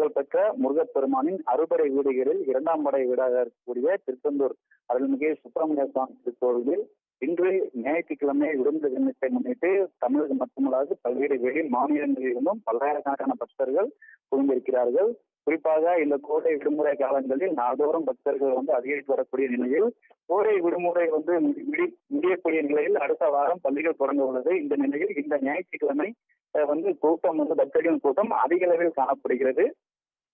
புகழ்பெற்ற முருகப்பெருமானின் அறுபடை வீடுகளில் இரண்டாம் படை வீடாக இருக்கக்கூடிய திருச்செந்தூர் அருள்மிகு சுப்பிரமணிய சுவாமி திருக்கோவிலில் இன்று ஞாயிற்றுக்கிழமை விடுமுறை தினத்தை முன்னிட்டு தமிழகம் மட்டுமல்லாது பல்வேறு வெளி மாநிலங்களிலிருந்தும் பல்லாயிரக்கணக்கான பக்தர்கள் குவிந்திருக்கிறார்கள் குறிப்பாக இந்த கோடை விடுமுறை காலங்களில் நாள்தோறும் பக்தர்கள் வந்து அதிகரித்து வரக்கூடிய நிலையில் கோடை விடுமுறை வந்து முடியக்கூடிய நிலையில் அடுத்த வாரம் பள்ளிகள் தொடங்க உள்ளது. இந்த நிலையில் இந்த ஞாயிற்றுக்கிழமை வந்து கூட்டம் வந்து பக்தர்களின் கூட்டம் அதிக அளவில் காணப்படுகிறது.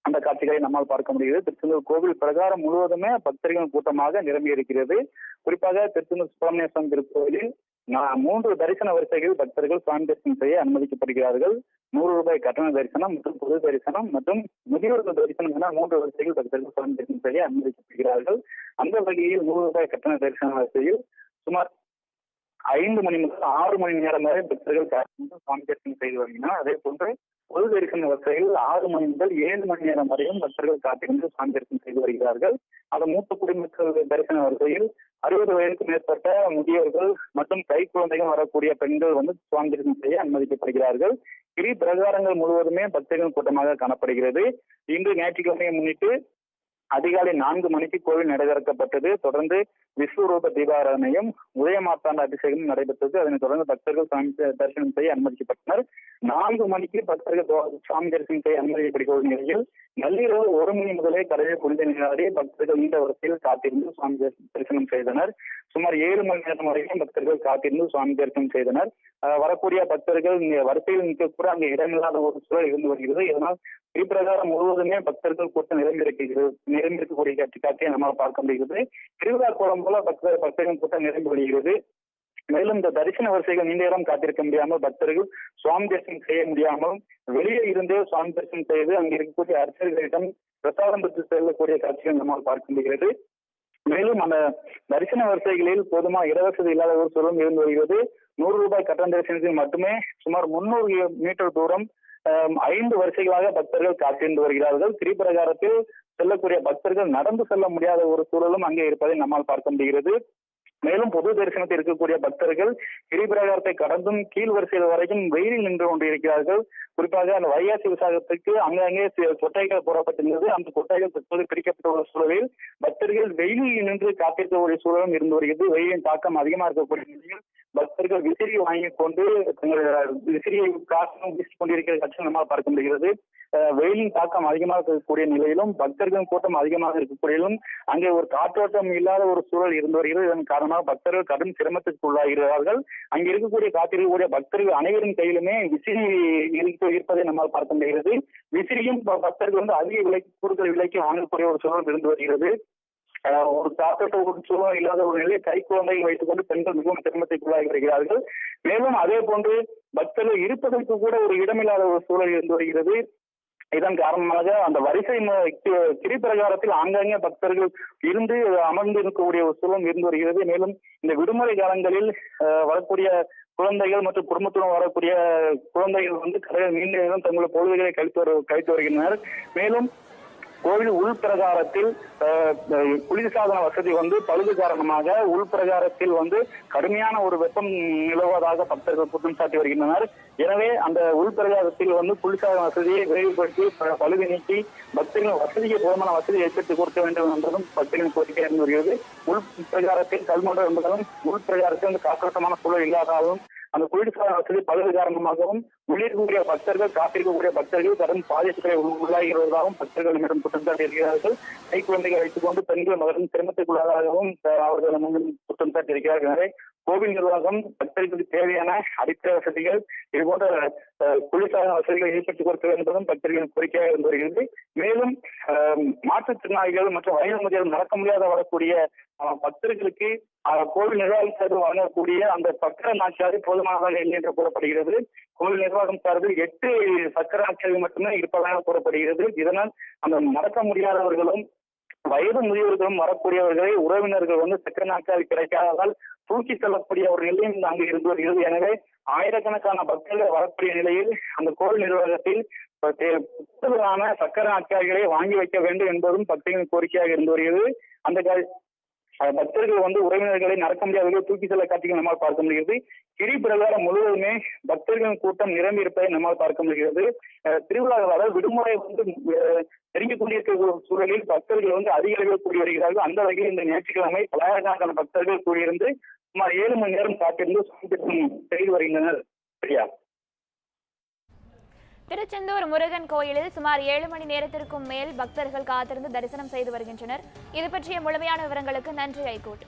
அந்த காட்சிகளை நம்மால் பார்க்க முடிகிறது. திருச்செந்தூர் கோவில் பிரகாரம் முழுவதுமே பக்தர்களின் கூட்டமாக நிரம்பி இருக்கிறது. குறிப்பாக திருச்செந்தூர் சுப்பிரமணிய சுவாமி திருக்கோவிலில் மூன்று தரிசன வரிசைகள் பக்தர்கள் சுவாமி தரிசனம் செய்ய அனுமதிக்கப்படுகிறார்கள். நூறு ரூபாய் கட்டண தரிசனம் மற்றும் பொது தரிசனம் மற்றும் முதியோர்கள் தரிசனம் என மூன்று வரிசைகள் பக்தர்கள் சுவாமி தரிசனம் செய்ய அனுமதிக்கப்படுகிறார்கள். அந்த வகையில் நூறு ரூபாய் கட்டண தரிசன வரிசையில் சுமார் ஐந்து மணி முதல் ஆறு மணி நேரம் வரை பக்தர்கள் சுவாமி தரிசனம் செய்து வருகின்றனர். அதே போன்று பொது தரிசன ஆறு மணி முதல் ஏழு மணி நேரம் வரையும் பக்தர்கள் காத்திருந்து சாமி தரிசனம் செய்து வருகிறார்கள். அது மூத்த குடிமக்கள் தரிசன வரிசையில் அறுபது வயதுக்கு மேற்பட்ட முதியோர்கள் மற்றும் கை குழந்தைகள் வரக்கூடிய பெண்கள் வந்து சுவாமி தரிசனம் செய்ய அனுமதிக்கப்படுகிறார்கள். கிரி பிரகாரங்கள் முழுவதுமே பக்தர்கள் கூட்டமாக காணப்படுகிறது. இன்று ஞாயிற்றுக்கிழமையை முன்னிட்டு அதிகாலை நான்கு மணிக்கு கோவில் நடைதிறக்கப்பட்டது தொடர்ந்து விஸ்வரூப தீபாராதனையும் உதயமாத்தாண்ட அபிஷேகம் நடைபெற்றது. அதனைத் தொடர்ந்து பக்தர்கள் சாமி தரிசனம் செய்ய அனுமதிக்கப்பட்டனர். நான்கு மணிக்கு பக்தர்கள் சுவாமி சாமி தரிசனம் செய்ய அனுமதிக்கப்படுகிற நிலையில் நள்ளிரவு ஒரு மணி முதலே கடலில் புனித நீராடி பக்தர்கள் நீண்ட வரிசையில் காத்திருந்து சுவாமி தரிசனம் செய்தனர். சுமார் ஏழு மணி நேரம் வரைக்கும் பக்தர்கள் காத்திருந்து சுவாமி தரிசனம் செய்தனர். வரக்கூடிய பக்தர்கள் இங்கே வரிசையில் நிற்கக்கூட கூட அங்கே இடமில்லாத ஒரு சூழல் இருந்து வருகிறது. இதனால் திருப்பிரகாரம் முழுவதுமே பக்தர்கள் கூட்டம் நிரம்பியிருக்கிறது நிரம்பியிருக்கக்கூடிய காட்சி காட்சியை நம்மால் பார்க்க முடிகிறது. திருவிழா கோலம் போல பக்தர் பக்தர்கள் கூட்டம் நிரம்பி வருகிறது. மேலும் இந்த தரிசன வரிசைகள் நீண்ட நேரம் காத்திருக்க முடியாமல் பக்தர்கள் சுவாமி தரிசனம் செய்ய முடியாமல் வெளியே இருந்தே சுவாமி தரிசனம் செய்து அங்கே இருக்கக்கூடிய அர்ச்சகர்களிடம் பிரசாதம் பெற்று செல்லக்கூடிய காட்சிகள் நம்மால் பார்க்க முடிகிறது. மேலும் அந்த தரிசன வரிசைகளில் போதுமா இடவசதி இல்லாத ஒரு சூழலும் இருந்து வருகிறது. நூறு ரூபாய் கட்டண தரிசனத்தில் மட்டுமே சுமார் முன்னூறு மீட்டர் தூரம் ஐந்து வரிசைகளாக பக்தர்கள் காத்திருந்து வருகிறார்கள். திரிபிரகாரத்தில் செல்லக்கூடிய பக்தர்கள் நடந்து செல்ல முடியாத ஒரு சூழலும் அங்கே இருப்பதை நம்மால் பார்க்க முடிகிறது. மேலும் பொது தரிசனத்தில் இருக்கக்கூடிய பக்தர்கள் கிரிபிரகாரத்தை கடந்தும் கீழ் வரிசையில் வரைக்கும் வெயிலில் நின்று கொண்டிருக்கிறார்கள். குறிப்பாக அந்த வைகாசி விசாகத்துக்கு அங்கங்கே கொட்டைகள் போடப்பட்டிருந்தது. அந்த கொட்டைகள் தற்போது பிரிக்கப்பட்டுள்ள சூழலில் பக்தர்கள் வெயிலில் நின்று காத்திருக்கக்கூடிய சூழலும் இருந்து வருகிறது. வெயிலின் தாக்கம் அதிகமாக இருக்கக்கூடிய நிலையில் பக்தர்கள் விசிறி வாங்கிக் கொண்டு தங்கள் விசிறியை காசும் வீசிக் கொண்டிருக்கிற கட்சி நம்மால் பார்க்க முடிகிறது. வெயிலின் தாக்கம் அதிகமாக இருக்கக்கூடிய நிலையிலும் பக்தர்கள் கூட்டம் அதிகமாக இருக்கக்கூடியிலும் அங்கே ஒரு காற்றோட்டம் இல்லாத ஒரு சூழல் இருந்து வருகிறது. இதன் காரணமாக பக்தர்கள் கடும் சிரமத்திற்கு உள்ளாகிறார்கள். அங்கே இருக்கக்கூடிய காத்திருக்கக்கூடிய பக்தர்கள் அனைவரின் கையிலுமே விசிறி இருக்க- இருப்பதை நம்மால் பார்க்க முடிகிறது. விசிறியும் பக்தர்கள் வந்து அதிக விலைக்கு கூடுதல் விலைக்கு வாங்கக்கூடிய ஒரு சூழல் இருந்து வருகிறது. ஒரு தாக்கத்தை ஒரு சூழல் இல்லாத ஒரு நிலையை கை குழந்தையை வைத்துக் கொண்டு பெண்கள் மிகவும் சிரமத்திற்குள்ளாகி வருகிறார்கள் மேலும் அதே போன்று பக்தர்கள் இருப்பதற்கு கூட ஒரு இடமில்லாத ஒரு சூழல் இருந்து வருகிறது. இதன் காரணமாக அந்த வரிசை மு- கி- ஆங்காங்கே பக்தர்கள் இருந்து அமர்ந்து இருக்கக்கூடிய ஒரு சூழல் இருந்து வருகிறது. மேலும் இந்த விடுமுறை காலங்களில் வரக்கூடிய குழந்தைகள் மற்றும் குடும்பத்துடன் வரக்கூடிய குழந்தைகள் வந்து கடையில் நீண்ட நேரம் தங்களுடைய பொழுதுகளை கழித்து வரு கழித்து வருகின்றனர். மேலும் கோவில் உள்பிரகாரத்தில் குளிர்சாதன வசதி வந்து பழுது காரணமாக உள்பிரகாரத்தில் வந்து கடுமையான ஒரு வெப்பம் நிலவுவதாக பக்தர்கள் குற்றம் சாட்டி வருகின்றனர். எனவே அந்த உள்பிரகாரத்தில் வந்து குளிர்சாதன வசதியை விரைவுபடுத்தி பழுது நீக்கி பக்தர்கள் வசதிக்கு போதுமான வசதி ஏற்படுத்தி கொடுக்க வேண்டும் என்பதும் பக்தர்களின் கோரிக்கை இருந்து வருகிறது உள் பிரகாரத்தில் கல்மண்டல் என்பதாலும் உள் பிரகாரத்தில் வந்து காற்றோட்டமான சூழல் இல்லாதாலும் அந்த குளிர்சாதன வசதி பழுது காரணமாகவும் உள்ளிருக்கக்கூடிய பக்தர்கள் காத்திருக்கக்கூடிய பக்தர்கள் கடும் பாதிப்புகளை உள்ளாகிறதாகவும் உள்ளாகி பக்தர்கள் மீண்டும் குற்றம் சாட்டியிருக்கிறார்கள். கை குழந்தைகளை வைத்துக் கொண்டு பெண்கள் மகளும் சிரமத்துக்குள்ளாகவும் அவர்கள் முன்னும் குற்றம் சாட்டியிருக்கிறார்கள். கோவில் நிர்வாகம் பக்தர்களுக்கு தேவையான அடிப்படை வசதிகள் இது போன்ற குளிர்சாதன வசதிகளை ஏற்படுத்தி கொடுக்க வேண்டும் என்பதும் பக்தர்களின் கோரிக்கையாக இருந்து வருகிறது. மேலும் அஹ், மாற்றுத்திறனாளிகள் மற்றும் வயது முதியவர் நடக்க முடியாத வரக்கூடிய பக்தர்களுக்கு கோவில் நிர்வாகம் சார்பில் வழங்கக்கூடிய அந்த சக்கர நாட்சியாக போதுமானதாக இல்லை என்று கூறப்படுகிறது. கோவில் நிர்வாகம் சார்பில் எட்டு சக்கர நாட்சிகள் மட்டுமே இருப்பதாக கூறப்படுகிறது. இதனால் அந்த நடக்க முடியாதவர்களும் வயது முதியவர்களும் வரக்கூடியவர்களை உறவினர்கள் வந்து சக்கர நாட்காலி கிடைக்காததால் தூக்கி செல்லக்கூடிய ஒரு நிலையும் அங்கு இருந்து வருகிறது. எனவே ஆயிரக்கணக்கான பக்தர்கள் வரக்கூடிய நிலையில் அந்த கோவில் நிர்வாகத்தில் தே- கூடுதலான சக்கர நாட்காலிகளை வாங்கி வைக்க வேண்டும் என்பதும் பக்தர்களின் கோரிக்கையாக இருந்து வருகிறது. அந்த பக்தர்கள் வந்து உறவினர்களை நடக்க முடியாத தூக்கி செல்ல காட்சிகள் நம்மால் பார்க்க முடிகிறது. கிரி பிரகாரம் முழுவதுமே பக்தர்களின் கூட்டம் நிரம்பி இருப்பதை நம்மால் பார்க்க முடிகிறது. அஹ், விடுமுறை வந்து அஹ், நெருங்கிக் கொண்டிருக்கிற சூழலில் பக்தர்கள் வந்து அதிக அளவில் கூடி வருகிறார்கள். அந்த வகையில் இந்த ஞாயிற்றுக்கிழமை பலாயிரக்கணக்கான பக்தர்கள் கூடியிருந்து சுமார் ஏழு மணி நேரம் காத்திருந்து செய்து வருகின்றனர். சரியா? திருச்செந்தூர் முருகன் கோயிலில் சுமார் ஏழு மணி நேரத்திற்கும் மேல் பக்தர்கள் காத்திருந்து தரிசனம் செய்து வருகின்றனர். இது பற்றிய முழுமையான விவரங்களுக்கு நன்றி ஐகோர்ட்.